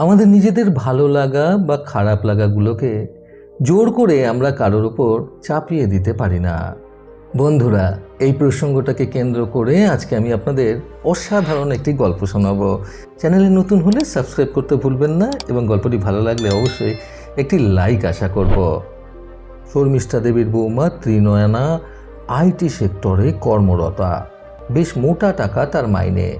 আমাদের নিজেদের ভালো লাগা বা খারাপ লাগাগুলোকে জোর করে আমরা কারোর ওপর চাপিয়ে দিতে পারি না। বন্ধুরা, এই প্রসঙ্গটাকে কেন্দ্র করে আজকে আমি আপনাদের অসাধারণ একটি গল্প শোনাবো। চ্যানেলে নতুন হলে সাবস্ক্রাইব করতে ভুলবেন না এবং গল্পটি ভালো লাগলে অবশ্যই একটি লাইক আশা করব। শর্মিষ্ঠা দেবীর বৌমা, ত্রিনয়না, আইটি সেক্টরে কর্মরতা। বেশ মোটা টাকা তার মাইনে।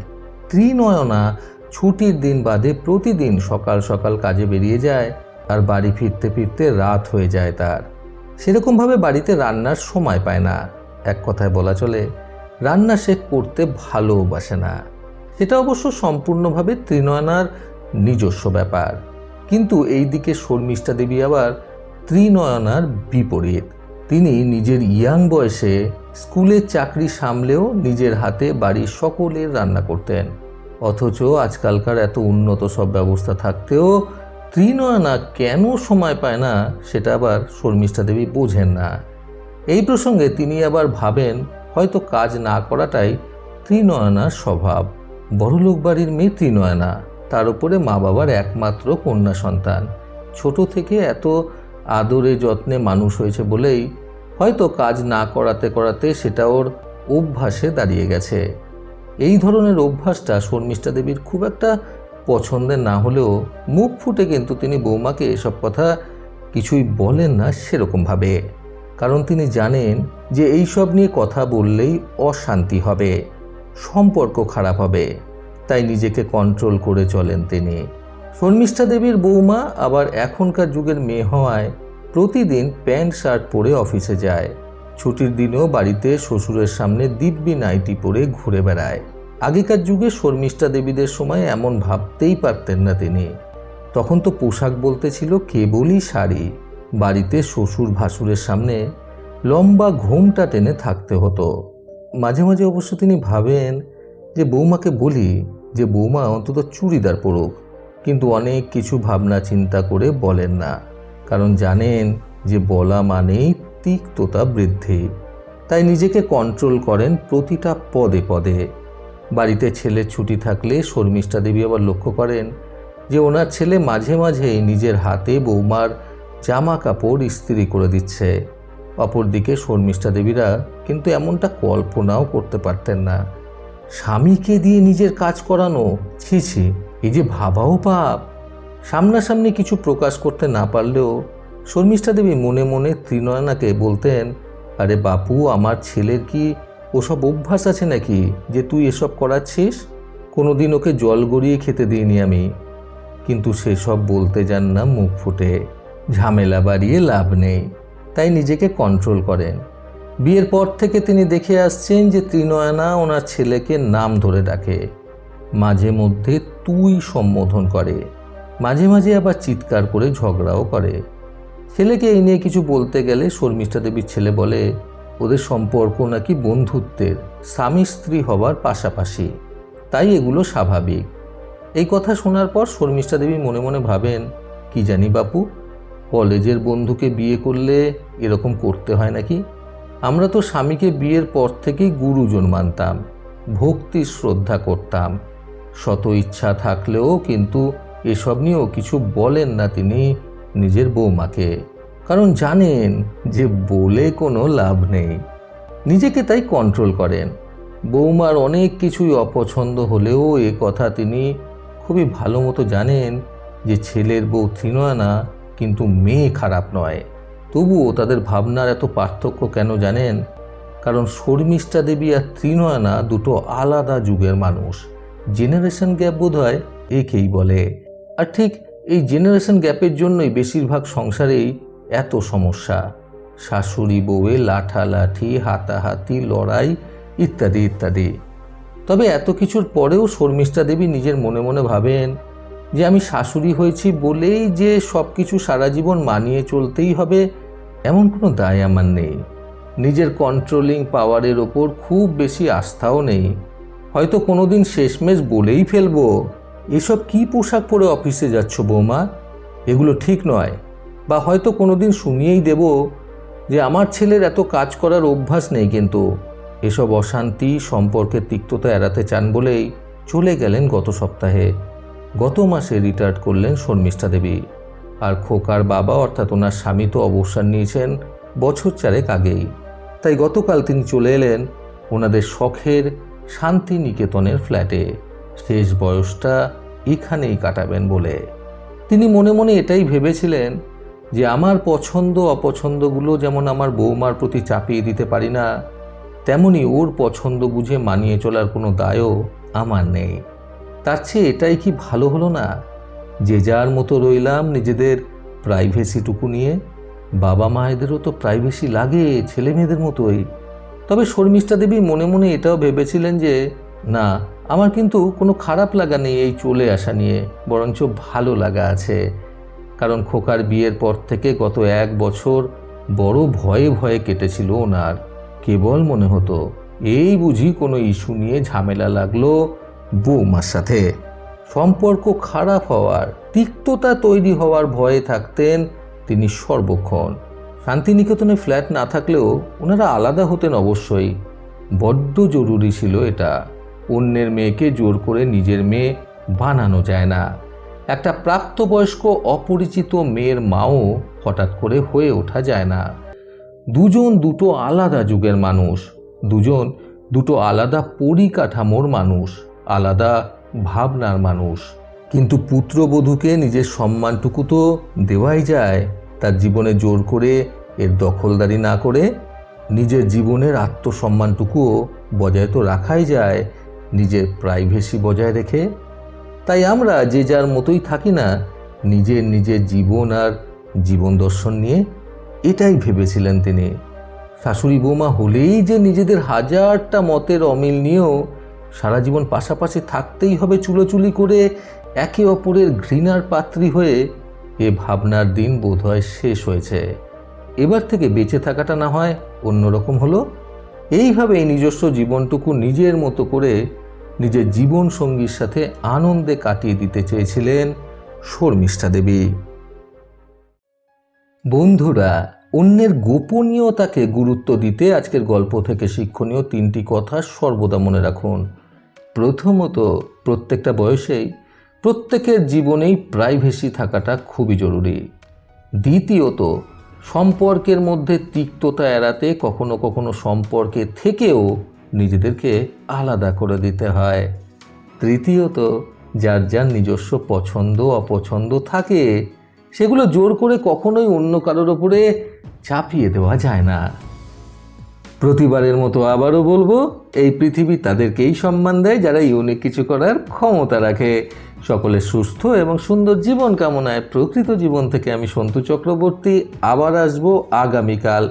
ত্রিনয়না ছুটির দিন বাদে প্রতিদিন সকাল সকাল কাজে বেরিয়ে যায় আর বাড়ি ফিরতে ফিরতে রাত হয়ে যায় তার। সেরকমভাবে বাড়িতে রান্নার সময় পায় না। এক কথায় বলা চলে, রান্না সে করতে ভালোবাসে না। সেটা অবশ্য সম্পূর্ণভাবে ত্রিনয়নার নিজস্ব ব্যাপার। কিন্তু এই দিকে শর্মিষ্ঠা দেবী আবার ত্রিনয়নার বিপরীত। তিনি নিজের ইয়াং বয়সে স্কুলের চাকরি সামলেও নিজের হাতে বাড়ির সকলের রান্না করতেন। অথচ আজকালকার এত উন্নত সব ব্যবস্থা থাকতেও ত্রিনয়না কেন সময় পায় না সেটা আবার শর্মিষ্ঠা দেবী বোঝেন না। এই প্রসঙ্গে তিনি আবার ভাবেন, হয়তো কাজ না করাটাই ত্রিনয়নার স্বভাব। বড়লোক বাড়ির মেয়ে ত্রিনয়না, তার উপরে মা বাবার একমাত্র কন্যা সন্তান। ছোট থেকে এত আদরে যত্নে মানুষ হয়েছে বলেই হয়তো কাজ না করাতে করাতে সেটা ওর অভ্যাসে দাঁড়িয়ে গেছে। এই ধরনের অভ্যাসটা শর্মিষ্ঠা দেবীর খুব একটা পছন্দের না হলেও মুখ ফুটে কিন্তু তিনি বৌমাকে এসব কথা কিছুই বলেন না সেরকমভাবে। কারণ তিনি জানেন যে এই সব নিয়ে কথা বললেই অশান্তি হবে, সম্পর্ক খারাপ হবে, তাই নিজেকে কন্ট্রোল করে চলেন তিনি। শর্মিষ্ঠা দেবীর বৌমা আবার এখনকার যুগের মেয়ে হওয়ায় প্রতিদিন প্যান্ট, শার্ট পরে অফিসে যায়। ছুটির দিনেও বাড়িতে শ্বশুরের সামনে দিব্যি নাইটি পরে ঘুরে বেড়ায়। আগেকার যুগে শর্মিষ্ঠা দেবীদের সময় এমন ভাবতেই পারতেন না তিনি। তখন তো পোশাক বলতে ছিল কেবলই শাড়ি। বাড়িতে শ্বশুর ভাসুরের সামনে লম্বা ঘোমটা টেনে থাকতে হতো। মাঝে মাঝে অবশ্য তিনি ভাবেন যে, বৌমাকে বলি যে, বৌমা অন্তত চুড়িদার পরুক। কিন্তু অনেক কিছু ভাবনা চিন্তা করে বলেন না। কারণ জানেন যে, বলা মানেই তিক্ততা বৃদ্ধি। তাই নিজেকে কন্ট্রোল করেন প্রতিটা পদে পদে। বাড়িতে ছেলের ছুটি থাকলে শর্মিষ্ঠা দেবী আবার লক্ষ্য করেন যে ওনার ছেলে মাঝে মাঝেই নিজের হাতে বৌমার জামা কাপড় ইস্ত্রি করে দিচ্ছে। অপরদিকে শর্মিষ্ঠা দেবীরা কিন্তু এমনটা কল্পনাও করতে পারতেন না। স্বামীকে দিয়ে নিজের কাজ করানো, ছি ছি, এই যে ভাবাও পাপ। সামনাসামনি কিছু প্রকাশ করতে না পারলেও শর্মিষ্ঠা দেবী মনে মনে ত্রিনয়নাকে বলতেন, আরে বাপু, আমার ছেলের কি ওসব অভ্যাস আছে নাকি যে তুই এসব করাচ্ছিস? কোনোদিন ওকে জল গড়িয়ে খেতে দিইনি আমি। কিন্তু সেসব বলতে যান না, মুখ ফুটে। ঝামেলা বাড়িয়ে লাভ নেই, তাই নিজেকে কন্ট্রোল করেন। বিয়ের পর থেকে তিনি দেখে আসছেন যে ত্রিনয়না ওনার ছেলেকে নাম ধরে ডাকে। মাঝে মধ্যে তুই সম্বোধন করে, মাঝে মাঝে আবার চিৎকার করে ঝগড়াও করে। ছেলেকে এই নিয়ে কিছু বলতে গেলে শর্মিষ্ঠা দেবীর ছেলে বলে, ওদের সম্পর্ক নাকি বন্ধুত্বের, স্বামী স্ত্রী হবার পাশাপাশি। তাই এগুলো স্বাভাবিক। এই কথা শোনার পর শর্মিষ্ঠা দেবী মনে মনে ভাবেন, কি জানি বাপু, কলেজের বন্ধুকে বিয়ে করলে এরকম করতে হয় নাকি? আমরা তো স্বামীকে বিয়ের পর থেকেই গুরুজন মানতাম ভক্তি শ্রদ্ধা করতাম। শত ইচ্ছা থাকলেও কিন্তু এসব নিয়েও কিছু বলেন না তিনি নিজের বৌমাকে, কারণ জানেন যে বলে কোনো লাভ নেই। নিজেকে তাই কন্ট্রোল করেন। বৌমার অনেক কিছুই অপছন্দ হলেও এ কথা তিনি খুবই ভালো মতো জানেন যে ছেলের বউ ত্রিনয়না কিন্তু মেয়ে খারাপ নয়। তবুও তাদের ভাবনার এত পার্থক্য কেন জানেন? কারণ শর্মিষ্ঠা দেবী আর ত্রিনয়না দুটো আলাদা যুগের মানুষ। জেনারেশন গ্যাপ বোধ হয় একেই বলে। আর ঠিক এই জেনারেশন গ্যাপের জন্যই বেশিরভাগ সংসারেই এত সমস্যা। শাশুড়ি বউয়ে লাঠালাঠি, হাতাহাতি, লড়াই ইত্যাদি ইত্যাদি। তবে এত কিছুর পরেও শর্মিষ্ঠা দেবী নিজের মনে মনে ভাবেন যে, আমি শাশুড়ি হয়েছি বলেই যে সব কিছু সারা জীবন মানিয়ে চলতেই হবে, এমন কোনো দায় আমার নেই। নিজের কন্ট্রোলিং পাওয়ারের ওপর খুব বেশি আস্থাও নেই। হয়তো কোনোদিন শেষমেশ বলেই ফেলব। এসব কি পোশাক পরে অফিসে যাচ্ছ বৌমা? এগুলো ঠিক নয়। বা হয়তো কোনো দিন শুনিয়েই দেব যে আমার ছেলের এত কাজ করার অভ্যাস নেই কিন্তু। এসব অশান্তি, সম্পর্কের তিক্ততা এড়াতে চান বলেই চলে গেলেন গত সপ্তাহে। গত মাসে রিটায়ার্ড করলেন শর্মিষ্ঠা দেবী। আর খোকার বাবা অর্থাৎ ওনার স্বামী তো অবসর নিয়েছেন বছর চারেক আগেই। তাই গতকাল তিনি চলে এলেন ওনাদের শখের শান্তিনিকেতনের ফ্ল্যাটে। শেষ বয়সটা এখানেই কাটাবেন বলে। তিনি মনে মনে এটাই ভেবেছিলেন যে আমার পছন্দ অপছন্দগুলো যেমন আমার বৌমার প্রতি চাপিয়ে দিতে পারি না, তেমনি ওর পছন্দ বুঝে মানিয়ে চলার কোনো দায়ও আমার নেই। তার চেয়ে এটাই কি ভালো হলো না? যে যার মতো রইলাম নিজেদের প্রাইভেসিটুকু নিয়ে। বাবা মায়েদেরও তো প্রাইভেসি লাগে ছেলে মেয়েদের মতোই। তবে শর্মিষ্ঠা দেবী মনে মনে এটাও ভেবেছিলেন যে, না আমার কিন্তু কোনো খারাপ লাগা নেই এই চলে আসা নিয়ে, বরঞ্চ ভালো লাগা আছে। কারণ খোকার বিয়ের পর থেকে গত এক বছর বড় ভয়ে ভয়ে কেটেছিল ওনার। কেবল মনে হতো, এই বুঝি কোনো ইস্যু নিয়ে ঝামেলা লাগল বৌমার সাথে। সম্পর্ক খারাপ হওয়ার, তিক্ততা তৈরি হওয়ার ভয়ে থাকতেন তিনি সর্বক্ষণ। শান্তিনিকেতনে ফ্ল্যাট না থাকলেও ওনারা আলাদা হতেন অবশ্যই। বড্ড জরুরি ছিল এটা। অন্যের মেয়েকে জোর করে নিজের মেয়ে বানানো যায় না। একটা প্রাপ্তবয়স্ক অপরিচিত মেয়ের মাও হঠাৎ করে হয়ে ওঠা যায় না। দুজন দুটো আলাদা যুগের মানুষ, দুজন দুটো আলাদা পরিকাঠামোর মানুষ, আলাদা ভাবনার মানুষ। কিন্তু পুত্রবধূকে নিজের সম্মানটুকু তো দেওয়াই যায়। তার জীবনে জোর করে এর দখলদারি না করে নিজের জীবনের আত্মসম্মানটুকুও বজায় তো রাখাই যায়। নিজের প্রাইভেসি বজায় রেখে। তাই আমরা যে যার মতোই থাকি না, নিজের নিজের জীবন আর জীবন দর্শন নিয়ে, এটাই ভেবেছিলেন তিনি। শাশুড়ি বৌমা হলেই যে নিজেদের হাজারটা মতের অমিল নিয়েও সারা জীবন পাশাপাশি থাকতেই হবে চুলোচুলি করে একে অপরের ঘৃণার পাত্রী হয়ে, এ ভাবনার দিন বোধহয় শেষ হয়েছে। এবার থেকে বেঁচে থাকাটা না হয় অন্যরকম হলো। এইভাবে এই নিজস্ব জীবনটুকু নিজের মতো করে নিজের জীবন সঙ্গীর সাথে আনন্দে কাটিয়ে দিতে চেয়েছিলেন শর্মিষ্ঠা দেবী। বন্ধুরা, অন্যের গোপনীয়তাকে গুরুত্ব দিতে আজকের গল্প থেকে শিক্ষণীয় তিনটি কথা সর্বদা মনে রাখুন। প্রথমত, প্রত্যেকটা বয়সেই প্রত্যেকের জীবনেই প্রাইভেসি থাকাটা খুবই জরুরি। দ্বিতীয়ত, সম্পর্কের মধ্যে তিক্ততা এড়াতে কখনো কখনো সম্পর্কে থেকেও নিজেদেরকে আলাদা করে দিতে হয়। তৃতীয়ত, যার যার নিজস্ব পছন্দ, অপছন্দ থাকে, সেগুলো জোর করে কখনোই অন্য কারোর ওপরে চাপিয়ে দেওয়া যায় না। প্রতিবারের মতো আবারও বলব, এই পৃথিবী তাদেরকেই সম্মান দেয় যারা ইউনিক কিছু করার ক্ষমতা রাখে। সকলের সুস্থ এবং সুন্দর জীবন কামনায় প্রকৃত জীবন থেকে আমি সন্তু চক্রবর্তী, আবার আসব আগামীকাল।